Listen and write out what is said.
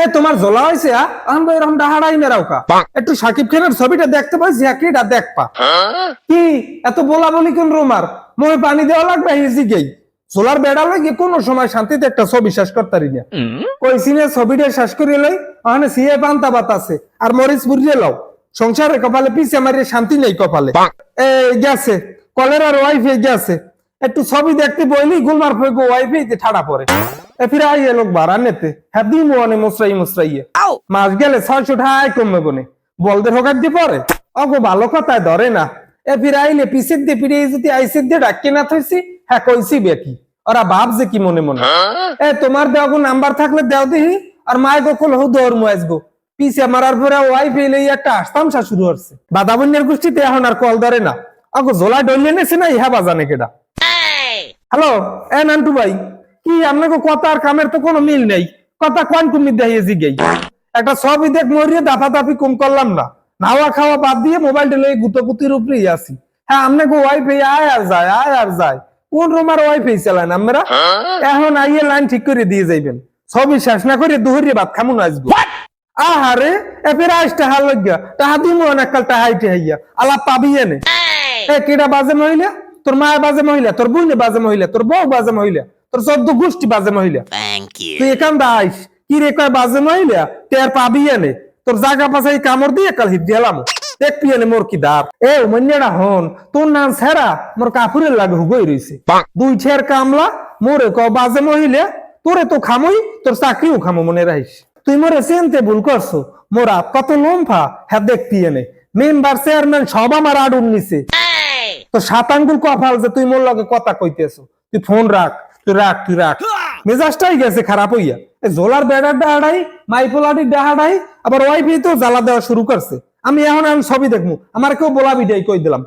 এ তোমার জোলা হয়েছে আমরা এরকম ডাহাড়াই মেরাওকা একটু সাকিব খানের ছবিটা দেখতে পাইছি একেটা দেখপা কি? এত বলা বলি কোন রোমার? মোহে পানি দেওয়া লাগবে হিজি গেই। সোলার বেড়া লাগে কোনো সময় শান্তিতে একটা ছবি শেষ করতারি না। সিনে ছবিটা শেষ করে লই ওখানে সিয়ে পান্তা বাত আছে আর মরিচ বুঝিয়ে লও। সংসারে কপালে পিছে মারিয়ে শান্তি নেই কপালে। এ গেছে। কলেরার ওয়াইফে গেছে। একটু ছবি দেখতে বইলি গুলমার ফেগো ওয়াইফে ঠাড়া পড়ে। এ ফিরে আইয়ে লোক বাড়া নেতে। হ্যাঁ দিই মোয়ানে মুসরাই মুসরাইয়ে মাস গেলে ছয়শো ঠাই কমবে কোনে বলদের হোকার দিয়ে পরে। অগো ভালো কথায় ধরে না। এ ফিরে আইলে পিসের দিয়ে ফিরে যদি আইসের দিয়ে ডাকি না থইছি হ্যাঁ কইছি বেকি ওরা ভাবছে কি মনে মনে। এ তোমার দেওয়া নাম্বার থাকলে দেও দিহি আর মায় গোকুল হো দৌড় মুয়াজ গো পিছে মারার পরে ওয়াই ফেলে একটা আসতামসা শুরু হচ্ছে বাদাবন্যের গোষ্ঠীতে এখন আর কল ধরে না। অগো জোলা ডলিয়ে নেছে না ইহা বাজানে কেডা। হ্যালো এ নান্টু ভাই। কি আপনাকে কথা আর কামের তো কোনো মিল নেই। কথা কোন কুমির দেখিয়ে জিগেই। একটা দেখ মরিয়ে কম করলাম না। নাওয়া খাওয়া বাদ দিয়ে মোবাইলটা লয়ে গুতোপুতির উপরেই আছি। হ্যাঁ আপনাকে ওয়াইফাই আয় আর যায় আয় আর যায়। কোন রুমার ওয়াইফাই চালান আমরা এখন আইয়ে লাইন ঠিক করে দিয়ে যাইবেন। ছবি শেষ না করে দুহরিয়ে ভাত খামুন আসব আহারে এ ফের আইস টাহা লজ্ঞা টাহা দিমু অনেককাল টাহাইতে হইয়া। আলাপ পাবি এনে। এ কেডা বাজে মহিলা? তোর মায়ের বাজে মহিলা? তোর বোনে বাজে মহিলা? তোর বউ বাজে মহিলা? তোর চোদ্দ গোষ্ঠী বাজে মহিলা। তুই এখান দাইস কি রে কয় বাজে মহিলা? টের পাবি এনে। তোর জায়গা পাশাই কামড় দিয়ে কাল দিলাম এক পিয়ানে মোর কি এ মন্যা হন তোর নাম সেরা মোর কাপুরের লাগে হুগই রইছে। দুই ছের কামলা মোরে ক বাজে মহিলা তোরে তো খামই তোর চাকরিও খামো মনে রাখিস। তুই মোরে চেনতে ভুল করছ। মোরা কত লম্ফা হ্যাঁ দেখ পিয়ানে মেম্বার চেয়ারম্যান সব আমার আডুন নিছে। তো সাত আঙ্গুল কপাল যে তুই মোর লগে কথা কইতেছো। তুই ফোন রাখ। তুই রাখ তুই রাখ। মেজাজটাই গেছে খারাপ হইয়া। এ জোলার বেড়ার ডাহাড়াই মাইপোলাটির ডাহাড়াই আবার ওয়াইফাই তো জ্বালা দেওয়া শুরু করছে। আমি এখন আমি সবই দেখব আমার কেউ বলা বিদায় কই দিলাম।